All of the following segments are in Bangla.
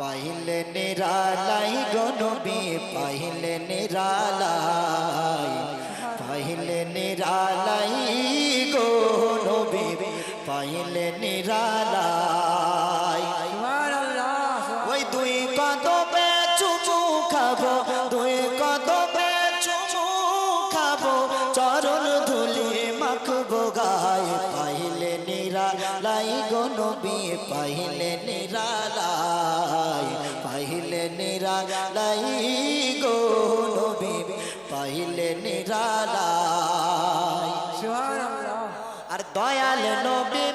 পাইলে নিরালাই গনবি পাইলে নিরালাই পাইলে নিরালাই গনবি পাইলে নিরালাই। ওই দুই কদমে চুচু খাব নিরালাই গনবি পাইলে নিরালাই পাইলে নিরালাই গনবি পাইলে নিরালাই। আর দয়াল নবী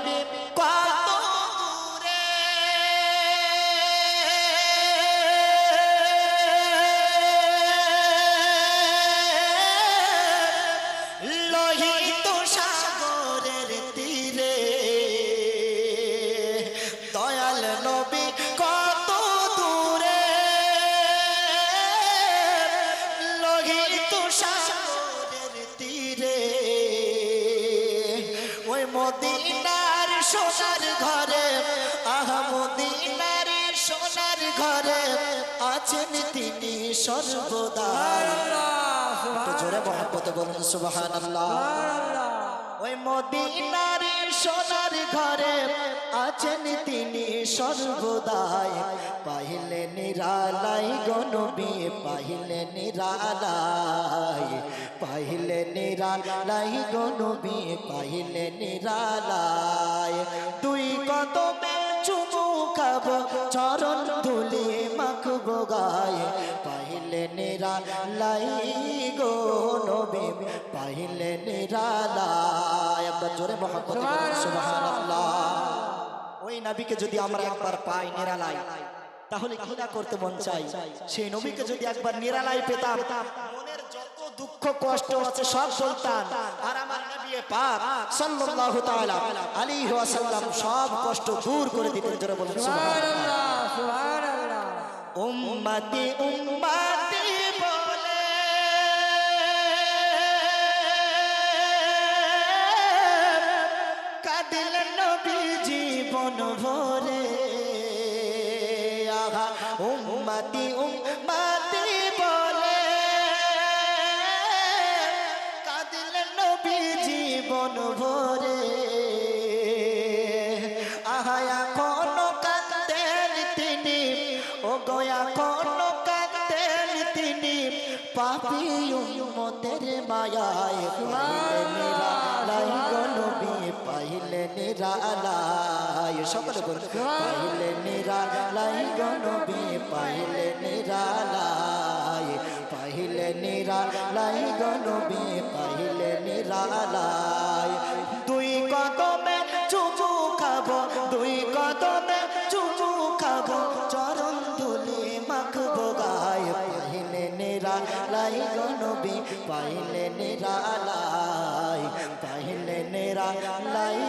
মদিনার সোনার ঘরে, আহা, মদিনার সোনার ঘরে আছেন তিনি সর্বদা। একটু জোরে মহাব্বতে বলুন সুবাহান ওই মদিনার সোনার ঘরে আছেন তিনি সর্বদাই পাইলে নিরালাই গনবি পাইলে নিরালাই। পাইলে নিরালাই গনবি পাইলে নিরালাই। তুই কত চুমু খাব, চরণ ধুলি মাখবো গায়ে। পাইলে নিরালাই গো নবী পাইলে নিরালাই। একবার জোরে মহাব্বত সুবহানাল্লাহ। ওই নবীকে যদি আমরা একবার পাই নিরালাই তাহলে না করতে মন চাই? সেই নবীকে যদি একবার নিরালাই পেতাম মনের যত দুঃখ কষ্ট আছে সব বলতাম আর আমার নবী পাক সাল্লাল্লাহু তাআলা আলাইহি ওয়াসাল্লাম সব কষ্ট দূর করে দিতেন জোরে বলুন সুবহানাল্লাহ। সুবহানাল্লাহ উম্মতি উম্মতি বলে। কাঁদিলেন নবী জীবন ভরে। উম্মতি উম্মতি বলে। কাঁদিলেন নবী জীবন ভরে। আহা, এখন কাঁদেন তিনি। ও গয়া কোন কাঁদেন তিনি। পাপি উম্মতের মায়ায় পাইলে নিরালাই গনবি পাইলে নিরালাই সকলে পাইলে নিরালাই গনবি পাইলে নিরালাই। পাইলে নিরালাই গনবি পাইলে নিরালাই। দুই কদমে চুমু খাব, দুই কদমে চুমু খাব, চরণ ধুলি মাখবো গায়ে। পাইলে নিরালাই গনবি পাইলে নিরালাই। পাইলে নিরালাই